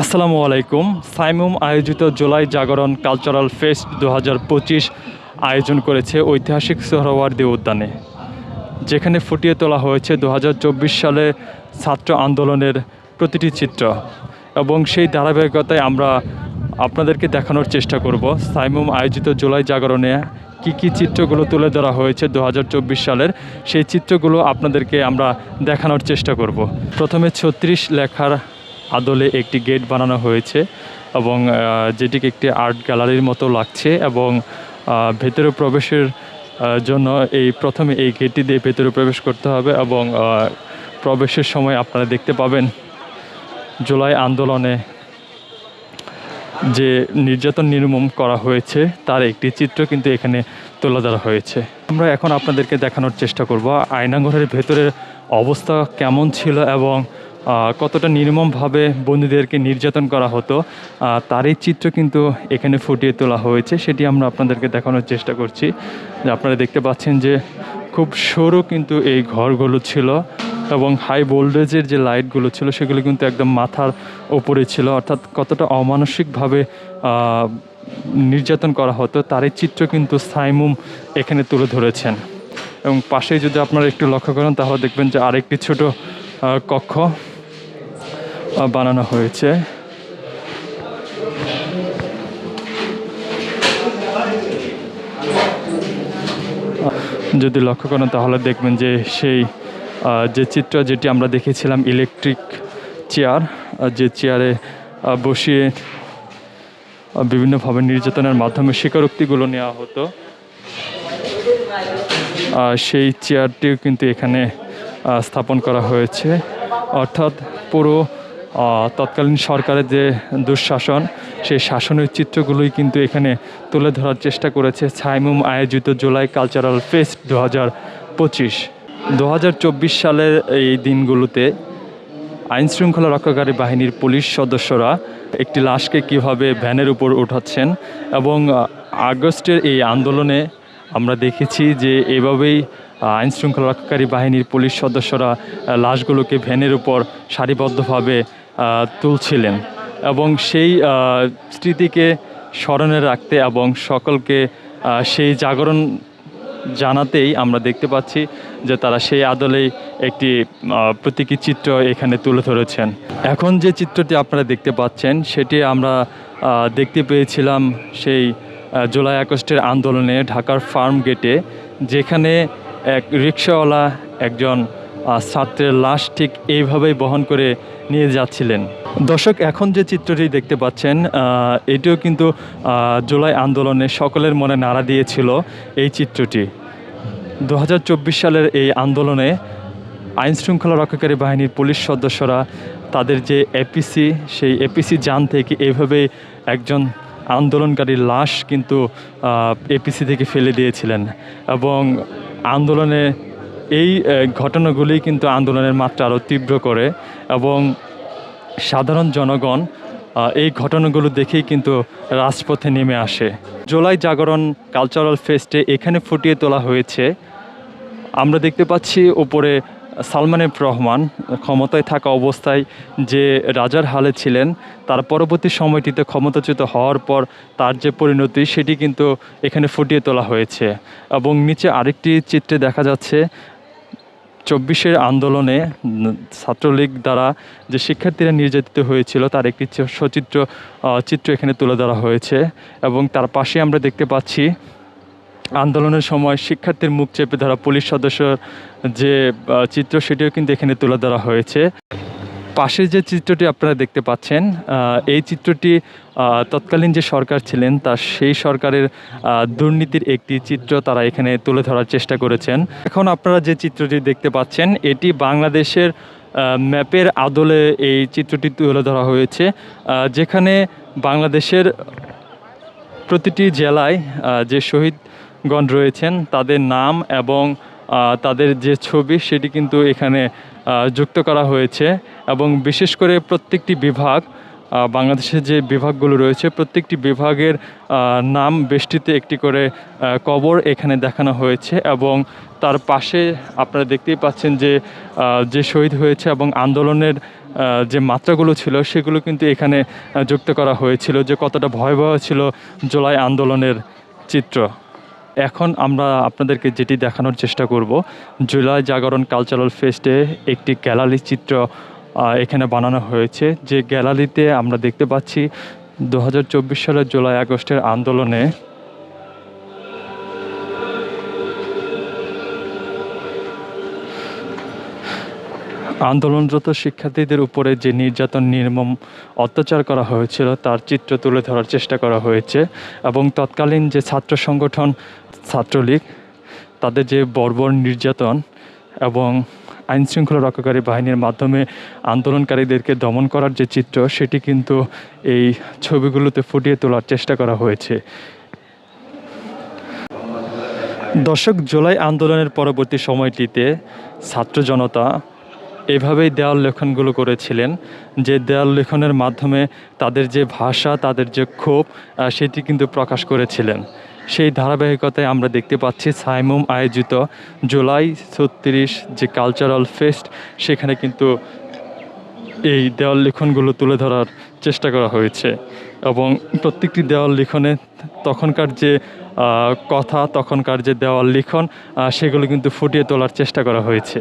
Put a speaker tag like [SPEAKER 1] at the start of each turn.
[SPEAKER 1] আসসালামু আলাইকুম। সাইমুম আয়োজিত জুলাই জাগরণ কালচারাল ফেস্ট দু পঁচিশ আয়োজন করেছে ঐতিহাসিক সোহরাওয়ার্দী উদ্যানে। যেখানে ফুটিয়ে তোলা হয়েছে দু হাজার চব্বিশ সালে ছাত্র আন্দোলনের প্রতিটি চিত্র এবং সেই ধারাবাহিকতায় আমরা আপনাদেরকে দেখানোর চেষ্টা করব। সাইমুম আয়োজিত জুলাই জাগরণে কী কী চিত্রগুলো তুলে ধরা হয়েছে দু হাজার চব্বিশ সালের, সেই চিত্রগুলো আপনাদেরকে আমরা দেখানোর চেষ্টা করব। প্রথমে ছত্রিশ লেখার আদলে একটি গেট বানানো হয়েছে এবং যেটিকে একটি আর্ট গ্যালারির মতো লাগছে এবং ভেতরে প্রবেশের জন্য এই প্রথমে এই গেটটি দিয়ে ভেতরে প্রবেশ করতে হবে এবং প্রবেশের সময় আপনারা দেখতে পাবেন জুলাই আন্দোলনে যে নির্যাতন নির্মম করা হয়েছে তার একটি চিত্র কিন্তু এখানে তুলে ধরা হয়েছে। আমরা এখন আপনাদেরকে দেখানোর চেষ্টা করব আয়নাঘরের ভেতরের অবস্থা কেমন ছিল এবং কতটা নির্মমভাবে বন্দীদেরকে নির্যাতন করা হতো তারই চিত্র কিন্তু এখানে ফুটিয়ে তোলা হয়েছে, সেটি আমরা আপনাদেরকে দেখানোর চেষ্টা করছি। যে আপনারা দেখতে পাচ্ছেন যে খুব সরু কিন্তু এই ঘরগুলো ছিল এবং হাই ভোল্টেজের যে লাইটগুলো ছিল, সেগুলো কিন্তু একদম মাথার ওপরে ছিল। অর্থাৎ কতটা অমানসিকভাবে নির্যাতন করা হতো, তারই চিত্র কিন্তু সাইমুম এখানে তুলে ধরেছেন। এবং পাশেই যদি আপনারা একটু লক্ষ্য করেন, তাহলে দেখবেন যে আরেকটি ছোট কক্ষ। বানানো হয়েছে। যদি লক্ষ্য করেন তাহলে দেখবেন যে সেই যে চিত্র যেটি আমরা দেখেছিলাম, ইলেকট্রিক চেয়ার যে চেয়ারে বসিয়ে বিভিন্নভাবে নির্যাতনের মাধ্যমে স্বীকারোক্তিগুলো নেওয়া হতো। সেই চেয়ারটিও কিন্তু এখানে স্থাপন করা হয়েছে। অর্থাৎ পুরো তৎকালীন সরকারের যে দুঃশাসন সেই শাসনের চিত্রগুলোই কিন্তু এখানে তুলে ধরার চেষ্টা করেছে ছাইমুম আয়োজিত জুলাই কালচারাল ফেস্ট দু হাজার পঁচিশ দু সালের এই দিনগুলোতে আইন শৃঙ্খলা রক্ষাকারী বাহিনীর পুলিশ সদস্যরা একটি লাশকে কীভাবে ভ্যানের উপর উঠাচ্ছেন এবং আগস্টের এই আন্দোলনে আমরা দেখেছি যে এভাবেই আহ, আইন শৃঙ্খলা রক্ষাকারী বাহিনীর পুলিশ সদস্যরা লাশগুলোকে ভ্যানের উপর সারিবদ্ধভাবে তুলছিলেন এবং সেই স্মৃতিকে স্মরণে রাখতে এবং সকলকে সেই জাগরণ জানাতেই আমরা দেখতে পাচ্ছি যে তারা সেই আদলেই একটি প্রতীকী চিত্র এখানে তুলে ধরেছেন। এখন যে চিত্রটি আপনারা দেখতে পাচ্ছেন, সেটি আমরা দেখতে পেয়েছিলাম সেই জুলাই আগস্টের আন্দোলনে ঢাকার ফার্ম গেটে, যেখানে এক রিক্সাওয়ালা একজন ছাত্রের লাশ ঠিক এইভাবেই বহন করে নিয়ে যাচ্ছিলেন। দর্শক, এখন যে চিত্রটি দেখতে পাচ্ছেন এটিও কিন্তু জুলাই আন্দোলনে সকলের মনে নাড়া দিয়েছিল এই চিত্রটি। দু হাজার চব্বিশ সালের এই আন্দোলনে আইন শৃঙ্খলা রক্ষাকারী বাহিনীর পুলিশ সদস্যরা তাদের যে এপিসি সেই এপিসি যান থেকে এইভাবে একজন আন্দোলনকারীর লাশ কিন্তু এপিসি থেকে ফেলে দিয়েছিলেন এবং আন্দোলনে এই ঘটনাগুলি কিন্তু আন্দোলনের মাত্রা আরও তীব্র করে এবং সাধারণ জনগণ এই ঘটনাগুলো দেখেই কিন্তু রাজপথে নেমে আসে। জুলাই জাগরণ কালচারাল ফেস্টে এখানে ফুটিয়ে তোলা হয়েছে। আমরা দেখতে পাচ্ছি ওপরে সালমান এফ রহমান ক্ষমতায় থাকা অবস্থায় যে রাজার হালে ছিলেন, তার পরবর্তী সময়টিতে ক্ষমতাচ্যুত হওয়ার পর তার যে পরিণতি, সেটি কিন্তু এখানে ফুটিয়ে তোলা হয়েছে। এবং নিচে আরেকটি চিত্রে দেখা যাচ্ছে চব্বিশের আন্দোলনে ছাত্রলীগ দ্বারা যে শিক্ষার্থীরা নির্যাতিত হয়েছিল, তার একটি সচিত্র চিত্র এখানে তুলে ধরা হয়েছে এবং তার পাশে আমরা দেখতে পাচ্ছি আন্দোলনের সময় শিক্ষার্থীর মুখ চেপে ধরা পুলিশ সদস্যর যে চিত্র, সেটিও কিন্তু এখানে তুলে ধরা হয়েছে। পাশে যে চিত্রটি আপনারা দেখতে পাচ্ছেন এই চিত্রটি তৎকালীন যে সরকার ছিলেন, তার সেই সরকারের দুর্নীতির একটি চিত্র তারা এখানে তুলে ধরার চেষ্টা করেছেন। এখন আপনারা যে চিত্রটি দেখতে পাচ্ছেন, এটি বাংলাদেশের ম্যাপের আদলে এই চিত্রটি তুলে ধরা হয়েছে যেখানে বাংলাদেশের প্রতিটি জেলায় যে শহীদগণ রয়েছেন, তাদের নাম এবং তাদের যে ছবি, সেটি কিন্তু এখানে যুক্ত করা হয়েছে এবং বিশেষ করে প্রত্যেকটি বিভাগ বাংলাদেশের যে বিভাগগুলো রয়েছে, প্রত্যেকটি বিভাগের নাম বেষ্টিতে একটি করে কবর এখানে দেখানো হয়েছে এবং তার পাশে আপনারা দেখতেই পাচ্ছেন যে যে শহীদ হয়েছে এবং আন্দোলনের যে মাত্রাগুলো ছিল সেগুলো কিন্তু এখানে যুক্ত করা হয়েছিল যে কতটা ভয়াবহ ছিল জুলাই আন্দোলনের চিত্র। এখন আমরা আপনাদেরকে যেটি দেখানোর চেষ্টা করব, জুলাই জাগরণ কালচারাল ফেস্টে একটি গ্যালারি চিত্র এখানে বানানো হয়েছে। যে গ্যালারিতে আমরা দেখতে পাচ্ছি দু হাজার চব্বিশ সালের জুলাই আগস্টের আন্দোলনে আন্দোলনরত শিক্ষার্থীদের উপরে যে নির্যাতন, নির্মম অত্যাচার করা হয়েছিল, তার চিত্র তুলে ধরার চেষ্টা করা হয়েছে এবং তৎকালীন যে ছাত্র সংগঠন ছাত্রলীগ, তাদের যে বর্বর নির্যাতন এবং আইন শৃঙ্খলা রক্ষাকারী বাহিনীর মাধ্যমে আন্দোলনকারীদেরকে দমন করার যে চিত্র, সেটি কিন্তু এই ছবিগুলোতে ফুটিয়ে তোলার চেষ্টা করা হয়েছে। দশক জুলাই আন্দোলনের পরবর্তী সময়টিতে ছাত্র জনতা এভাবেই দেওয়াল লেখনগুলো করেছিলেন, যে দেওয়াল লেখনের মাধ্যমে তাদের যে ভাষা, তাদের যে ক্ষোভ সেটি কিন্তু প্রকাশ করেছিলেন। সেই ধারাবাহিকতায় আমরা দেখতে পাচ্ছি সাইমুম আয়োজিত জুলাই ছত্রিশ যে কালচারাল ফেস্ট, সেখানে কিন্তু এই দেওয়াল লিখনগুলো তুলে ধরার চেষ্টা করা হয়েছে। এবং প্রত্যেকটি দেওয়াল লিখনে তখনকার যে কথা, তখনকার যে দেওয়াল লিখন সেগুলো কিন্তু ফুটিয়ে তোলার চেষ্টা করা হয়েছে।